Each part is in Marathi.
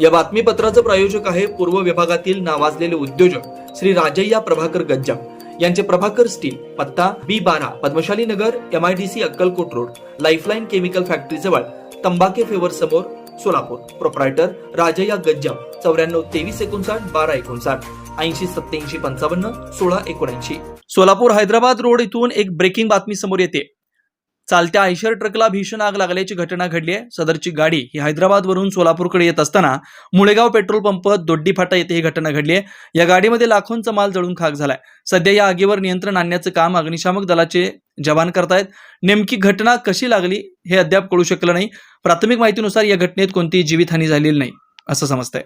या बातमीपत्राचं प्रायोजक आहे पूर्व विभागातील नावाजलेले उद्योजक श्री राजय्या प्रभाकर गज्जाम. यांचे प्रभाकर स्टील पत्ता बी बारा Padmashali Nagar M I D C Akkalkot road Lifeline chemical factory जवळ तंबाके फेवर समोर सोलापूर. प्रोप्रायटर राजय्या गज्जा चौऱ्याण्णव तेवीस एकोणसाठ बारा एकोणसाठ ऐंशी सत्याऐंशी पंचावन्न सोळा एकोणऐंशी. सोलापूर हैदराबाद रोड इथून एक ब्रेकिंग बातमी समोर येते. चालत्या आयशर ट्रकला भीषण आग लागल्याची घटना घडली आहे. सदरची गाडी ही हैदराबादवरून सोलापूरकडे येत असताना मुळेगाव पेट्रोल पंप दोड्डी फाटा येथे ही घटना घडली आहे. या गाडीमध्ये लाखोंचा माल जळून खाक झालाय. सध्या या आगीवर नियंत्रण आणण्याचं काम अग्निशामक दलाचे जवान करतायत. नेमकी घटना कशी लागली हे अद्याप कळू शकलं नाही. प्राथमिक माहितीनुसार या घटनेत कोणतीही जीवितहानी झालेली नाही असं समजतंय.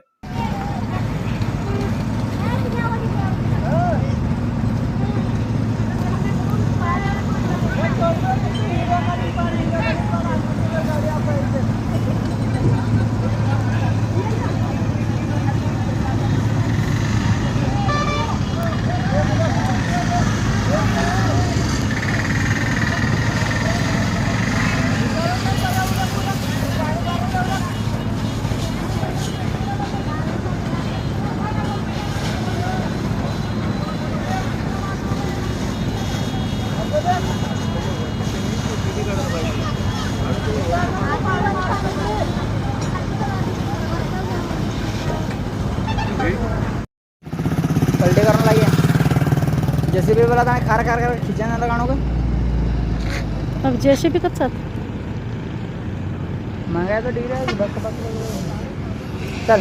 पलटे करने लगे जैसे भी बोला था खार खार कर खींचने लगाणों का। अब जैसे भी कच्चा मंगाया तो ठीक है बस बस। चल।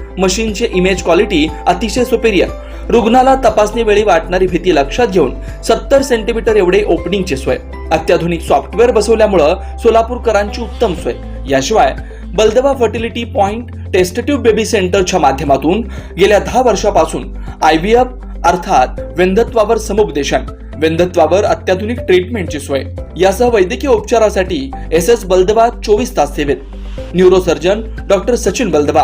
मशीनचे इमेज क्वालिटी अतिशय सुपेरियर रुग्णाला तपासणी वेळी वाटणारी भीती लक्षात घेऊन सत्तर सेंटीमीटर एवढे ओपनिंगची सोय. अत्याधुनिक सॉफ्टवेअर बसवल्यामुळं सोलापूरकरांची उत्तम सोय. याशिवाय Baldeva fertility point tube baby सेंटरच्या माध्यमातून गेल्या दहा वर्षापासून आय व्ही एफ अर्थात वेंधत्वावर समुपदेशन वेंधत्वावर अत्याधुनिक ट्रीटमेंटची सोय. यासह वैद्यकीय उपचारासाठी एस एस बलदवा चोवीस तास सेवेत. Neurosurgeon doctor Sachin Baldawa